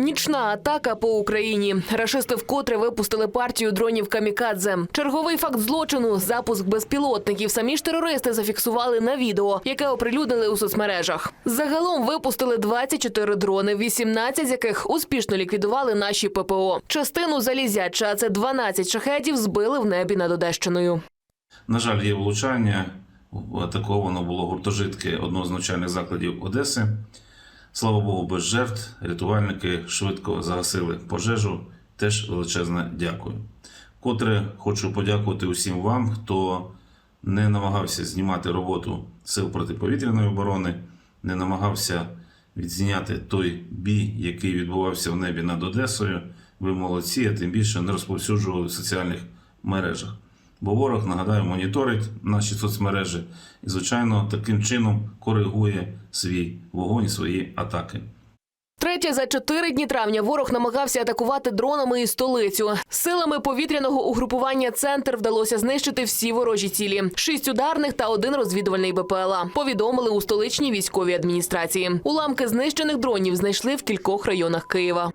Нічна атака по Україні. Рашисти вкотре випустили партію дронів камікадзе. Черговий факт злочину запуск безпілотників. Самі ж терористи зафіксували на відео, яке оприлюднили у соцмережах. Загалом випустили 24 дрони, 18 з яких успішно ліквідували наші ППО. Частину залізяча, а це 12 шахетів, збили в небі над Одещиною. На жаль, є влучання. Атаковано було гуртожитки одного з навчальних закладів Одеси. Слава Богу, без жертв. Рятувальники швидко загасили пожежу. Теж величезне дякую. Котре хочу подякувати усім вам, хто не намагався знімати роботу сил протиповітряної оборони, не намагався відзняти той бій, який відбувався в небі над Одесою. Ви молодці, а тим більше не розповсюджували в соціальних мережах. Бо ворог, нагадаю, моніторить наші соцмережі і, звичайно, таким чином коригує свій вогонь, свої атаки. Третє за чотири дні травня ворог намагався атакувати дронами і столицю. Силами повітряного угрупування центр вдалося знищити всі ворожі цілі: шість ударних та один розвідувальний БПЛА. Повідомили у столичній військовій адміністрації. Уламки знищених дронів знайшли в кількох районах Києва.